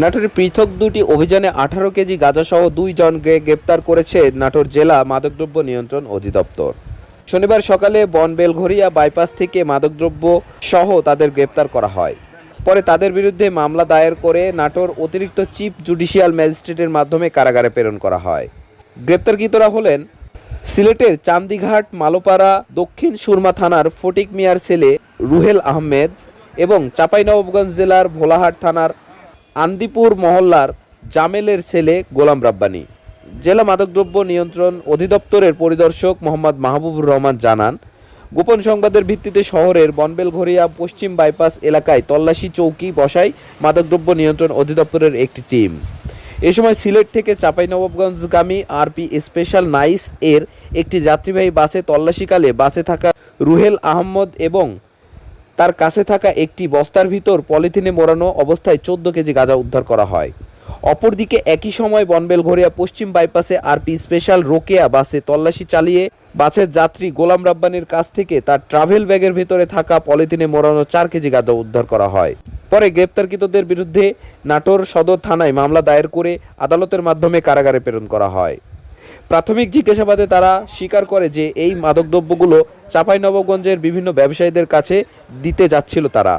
নাটোরের পৃথক দুটি অভিযানে আঠারো কেজি গাঁজাসহ দুই জনকে গ্রেপ্তার করেছে নাটোর জেলা মাদকদ্রব্য নিয়ন্ত্রণ অধিদপ্তর। শনিবার সকালে বন বেলঘরিয়া বাইপাস থেকে মাদকদ্রব্য সহ তাদের গ্রেপ্তার করা হয়। পরে তাদের বিরুদ্ধে মামলা দায়ের করে নাটোর অতিরিক্ত চিফ জুডিশিয়াল ম্যাজিস্ট্রেটের মাধ্যমে কারাগারে প্রেরণ করা হয়। গ্রেপ্তারকৃতরা হলেন সিলেটের চান্দিঘাট, মালোপাড়া, দক্ষিণ সুরমা থানার ফটিক মিয়ার ছেলে রুহেল আহমেদ এবং চাঁপাইনবাবগঞ্জ জেলার ভোলাহাট থানার আন্দিপুর মহল্লার জামেলের ছেলে গোলাম রাব্বানি। জেলা মাদকদ্রব্য নিয়ন্ত্রণ অধিদপ্তরের পরিদর্শক মোহাম্মদ মাহবুবুর রহমান জানান, গোপন সংবাদের ভিত্তিতে শহরের বনবেলঘরিয়া পশ্চিম বাইপাস এলাকায় তল্লাশি চৌকি বসায় মাদকদ্রব্য নিয়ন্ত্রণ অধিদপ্তরের একটি টিম। এ সময় সিলেট থেকে চাঁপাইনবাবগঞ্জগামী আরপি স্পেশাল নাইস এর একটি যাত্রীবাহী বাসে তল্লাশিকালে বাসে থাকা রুহেল আহমদ এবং তার কাছে থাকা একটি বস্তার ভিতর পলিথিনে মোড়ানো অবস্থায় চোদ্দ কেজি গাঁজা উদ্ধার করা হয়। অপরদিকে একই সময় বনবেল বনবেলঘরিয়া পশ্চিম বাইপাসে আরপি স্পেশাল রোকেয়া বাসে তল্লাশি চালিয়ে বাসের যাত্রী গোলাম রাব্বানির কাছ থেকে তার ট্রাভেল ব্যাগের ভিতরে থাকা পলিথিনে মোড়ানো চার কেজি গাঁজা উদ্ধার করা হয়। পরে গ্রেপ্তারকৃতদের বিরুদ্ধে নাটোর সদর থানায় মামলা দায়ের করে আদালতের মাধ্যমে কারাগারে প্রেরণ করা হয়। প্রাথমিক জিজ্ঞাসাবাদে তারা স্বীকার করে যে এই মাদকদ্রব্যগুলো চাঁপাইনবাবগঞ্জের বিভিন্ন ব্যবসায়ীদের কাছে দিতে যাচ্ছিল তারা।